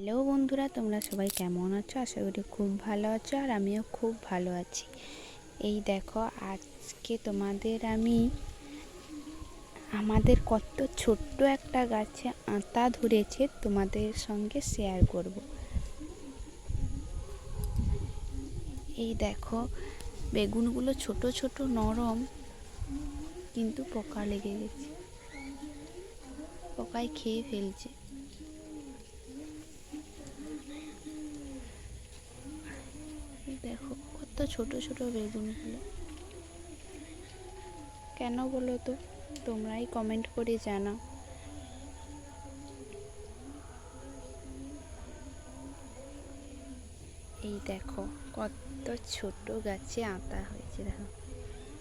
Hello বন্ধুরা, তোমরা সবাই কেমন আছো? আশা করি খুব ভালো আছো আর আমিও খুব ভালো আছি। এই দেখো, আজকে তোমাদের আমি, আমাদের কত ছোট্ট একটা গাছে আতা ধরেছে, তোমাদের সঙ্গে শেয়ার করব। এই দেখো, বেগুনগুলো ছোট ছোট, নরম, কিন্তু পোকা লেগে গেছে। পোকায় খেয়ে ফেলছে এই দেখো কত ছোট ছোট বেগুনগুলো। কেন বলো তো? তোমরাই কমেন্ট করে জানাও। এই দেখো, কত ছোট গাছে আতা হয়েছে দেখো।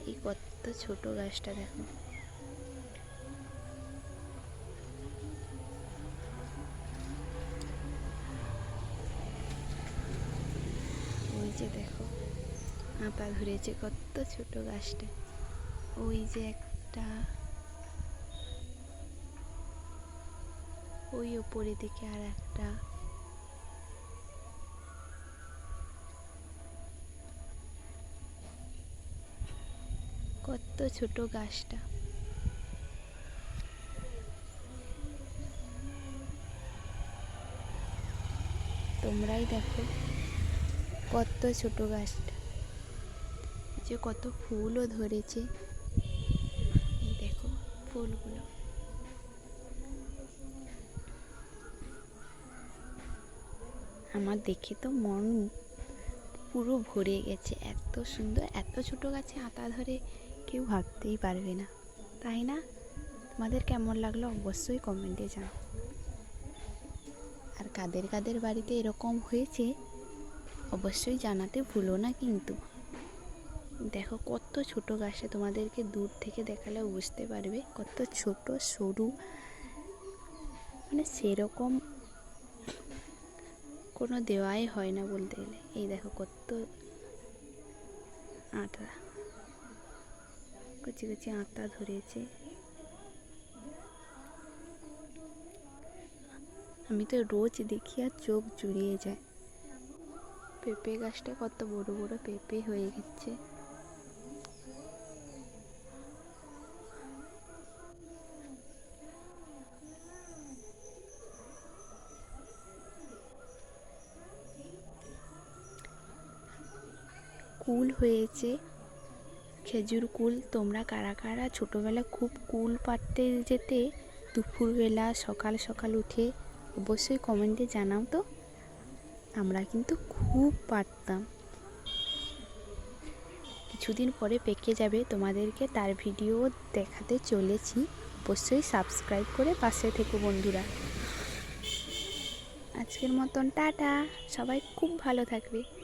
এই কত ছোট গাছটা দেখো। ওই যে দেখো। আতা ধরেছে কত ছোট গাছটা। ওই যে একটা, ওই ওপরে দিকে আর একটা। কত ছোট গাছটা। তোমরাই দেখো কত ছোট গাছটা। যে কত ফুলও ধরেছে। এই দেখো ফুলগুলো। আমার দেখে তো মন পুরো ভরে গেছে। এত সুন্দর, এত ছোট গাছে আতা ধরে কেউ ভাবতেই পারবে না। তাই না? তোমাদের কেমন লাগল অবশ্যই কমেন্টে জানাও। আর কাদের কাদের বাড়িতে এরকম হয়েছে, অবশ্যই জানাতে ভুলো না কিন্তু। দেখো, কত ছোট গাছে তোমাদেরকে দূর থেকে দেখালে বুঝতে পারবে। কত ছোট, সরু। মানে সেরকম কোনো দেওয়াই হয় না বলতে গেলে। এই দেখো, কত আটা। কচি কচি আটা ধরেছে। আমি তো রোজ দেখি আর চোখ জুড়িয়ে যায়। পেঁপে গাছটা কত বড় বড় পেঁপে হয়ে গেছে। কুল হয়েছে। খেজুর কুল তোমরা কারা কারা? ছোটোবেলা খুব কুল পাড়তে যেতে দুপুরবেলা সকাল সকাল উঠে অবশ্যই কমেন্টে জানাও তো। আমরা কিন্তু খুব পারতাম। কিছুদিন পরে পেকে যাবে তোমাদেরকে তার ভিডিও দেখাতে চলেছি। অবশ্যই সাবস্ক্রাইব করে পাশে থেকো বন্ধুরা। আজকের মতন টাটা। সবাই খুব ভালো থাকবে।